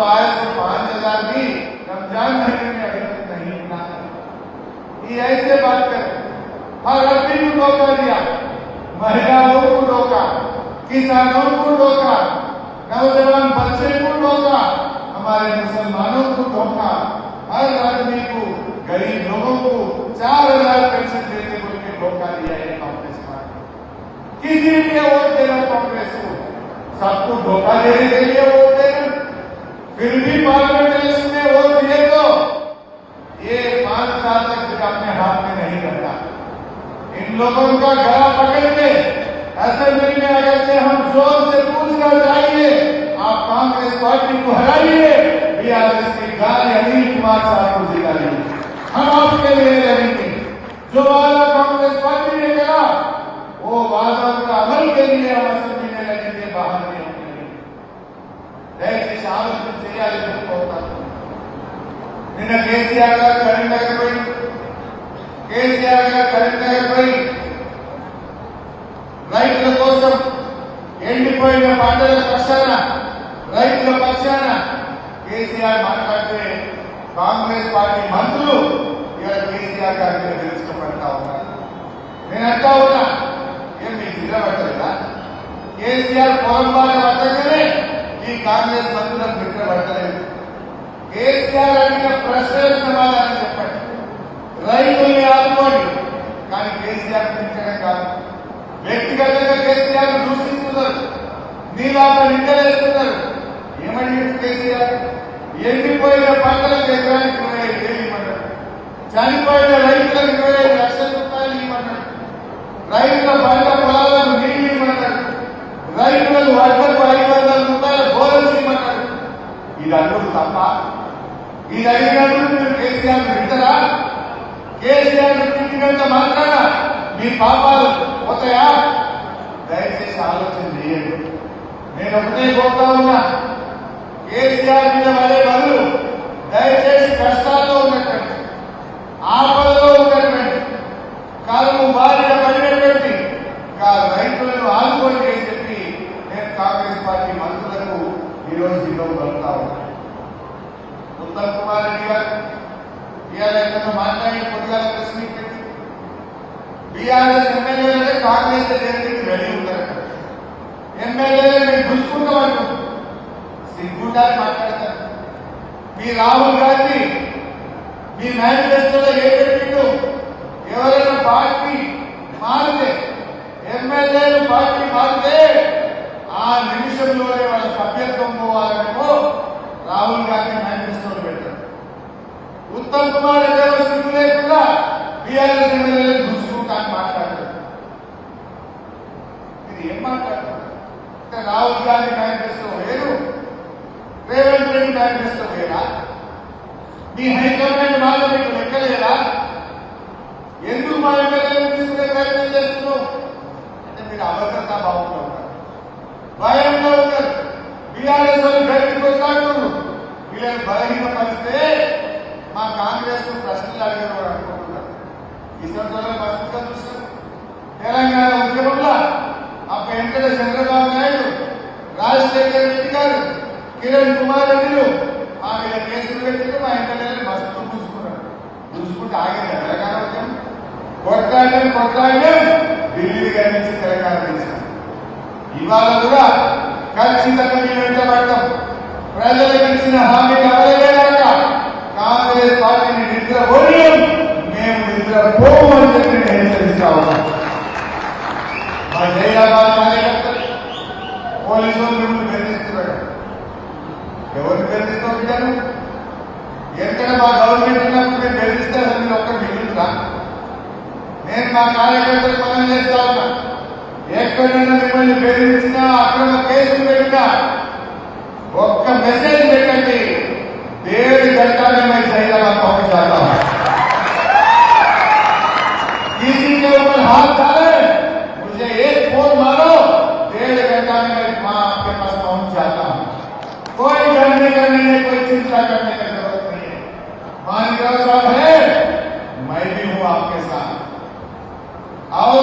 तो पाँच हज़ार भी रमज़ान महीने में अभी तक नहीं मिला ये ऐसे बात कर। हर आदमी को धोखा दिया, महिलाओं को धोखा, किसानों को धोखा, नौजवान बच्चे को धोखा, हमारे मुसलमानों को धोखा, हर आदमी को, गरीब लोगों को चार हज़ार पेंशन देते बोल के धोखा दिया है कांग्रेस पार्टी। किसी के वोट देना कांग्रेस को, सबको धोखा देने के लिए देना फिर भी पार्लियामेंट में वोट दिए तो ये पाँच साल तक फिर अपने हाथ में नहीं रहता। इन लोगों का गला पकड़ के असेंबली में अगर से हम ज़ोर से पूछना चाहिए आप कांग्रेस पार्टी को हराइए, बीआरएस की गाली अनिल कुमार साहब को जिताइए हम आपके लिए लड़ेंगे। जो वादा कांग्रेस पार्टी ने करा, वो वादा का अमल के लिए हम असेंबली में लड़ेंगे, बाहर नहीं। होंगे దయచేసి ఆలోచన చేయాలి చెప్పుకోతాను నిన్న కేసీఆర్ గారు కరీంనగర్ పోయి కేసీఆర్ గారు కరీంనగర్ పోయి రైతుల కోసం ఎండిపోయిన పంటల పక్షాన రైతుల పక్షాన కేసీఆర్ మాట్లాడితే కాంగ్రెస్ పార్టీ మంత్రులు ఇలా కేసీఆర్ గారి మీద తెలుసుకోబడతా ఉన్నారు. నేను అంటా ఉన్నా ఏం మీకు నిలబడలేదా కేసీఆర్ పొరపాటు ఈ కాంగ్రెస్ మంత్రులకు నిద్రపడలేదు కేసీఆర్ అడిగిన ప్రశ్నలకు సమాధానం చెప్పండి. రైతుల్ని ఆదుకోండి. కానీ కేసీఆర్ తింటడం కాదు. వ్యక్తిగతంగా కేసీఆర్ దూషిస్తున్నారు. నీలాగా నిందలేస్తున్నారు. ఏమడిగింది కేసీఆర్? ఎండిపోయిన పంటలకు ఎకరానికి ఇరవై ఐదు వేలు ఇవ్వమన్నాడు చనిపోయిన రైతులకు ఇరవై ఐదు లక్షల రూపాయలు ఇవ్వమన్నాడు రైతుల పంట పొలాలకు నీళ్ళు ఇవ్వమన్నాడు రైతులకు వడ్లకు ఐదు వందల రూపాయల బోనస్ ఇవ్వమన్నాడు ఇది అడుగుడు తప్ప ఇది అడిగినప్పుడు మీరు కేసీఆర్ వింటారా కేసీఆర్ తిట్టినంత మాత్రాన మీ పాపాలు పోతాయా? దయచేసి ఆలోచన చేయండి. నేను ఒకటే కోరుతా ఉన్నా కేసీఆర్ మీద పడే బదులు దయచేసి కష్టాల్లో ఉన్నటువంటి ఆపదలో ఉన్నటువంటి కాలు బారిన పడినటువంటి రైతులను ఆదుకోండి అని చెప్పి నేను కాంగ్రెస్ పార్టీ మంత్రులకు ఈరోజు ఇవ్వగలుగుతా ఉన్నాను ఉత్తమ్ కుమార్ రెడ్డి గారు ఇవాళ ఎక్కడో మాట్లాడి కొద్దిగా ప్రెస్ మీట్ పెట్టి బీఆర్ఎస్ ఎమ్మెల్యేలంటే కాంగ్రెస్ దేనికి రెడీ ఉంటారు ఎమ్మెల్యేలు మేము గుంజుకుంటామంటారు సిగ్గుండాలి మాట్లాడతారు. మీ రాహుల్ గాంధీ మీ మేనిఫెస్టోలో ఏ పెట్టిండు ఎవరైనా పార్టీ మారితే ఎమ్మెల్యేలు పార్టీ మారితే ఆ నిమిషంలోనే వాళ్ళ సభ్యత్వం పోవాలనేమో రాహుల్ గాంధీ ఉత్తమ్ కుమార్ రెడ్డి గారు సిగ్గు లేకుండా బీఆర్ఎస్ ఎమ్మెల్యే చూసుకుంటా అని మాట్లాడారు. ఇది ఏం మాట్లాడతారు రాహుల్ గాంధీ మేనిఫెస్టో వేరు రేవంత్ రెడ్డి మేనిఫెస్టో వేరా? మీ హైకమాండ్ వాళ్ళు మీకు లెక్కలేదా ఎందుకు మా ఎమ్మెల్యేలు తీసుకునే ప్రయత్నం చేస్తున్నావు అంటే మీరు అభద్రతా భావంలో ఉన్నారు భయంలో ఉన్నారు బీఆర్ఎస్ వాళ్ళు బయటకు వస్తాడు వీళ్ళని బలహీనపరిస్తే మా కాంగ్రెస్ ప్రశ్నలు అడిగారు అనుకుంటున్నారు ఈ సందర్భంలో మస్తుగా చూస్తారు తెలంగాణ ఉద్యమంలో ఆ వెంకట చంద్రబాబు నాయుడు రాజశేఖర రెడ్డి గారు కిరణ్ కుమార్ రెడ్డిలు మా కేసులు పెట్టిన మా ఎమ్మెల్యేలు మస్తు చూసుకున్నారు చూసుకుంటే ఆగింది తెలంగాణ ఉద్యమం కొట్లాడడం కొట్లాడడం ఢిల్లీ తెలంగాణ ఇవాళ కూడా ఖచ్చితంగా మేము వెంటబడతాం ప్రజలకు ఇచ్చిన హామీని మేము అని చెప్పి నేను హెచ్చరిస్తా ఉన్నాను మా జైరాబాద్ కార్యకర్తలు పోలీసు మిమ్మల్ని బెదిరిస్తున్నాడు ఎవరిని బెదిరిస్తాం బిడ్డను ఎక్కడ మా గవర్నమెంట్ నాకు మేము బెదిరిస్తే మీరు ఒక్క మిగులుతా నేను మా కార్యకర్తలు పనులు చేస్తా ఉన్నా ఎక్కడైనా మిమ్మల్ని బెదిరించినా అక్రమ కేసులు పెట్టినా ఒక్క మెసేజ్ चिंता करने की ज़रूरत नहीं है। मानिका साहब है, मैं भी हूँ आपके साथ। आओ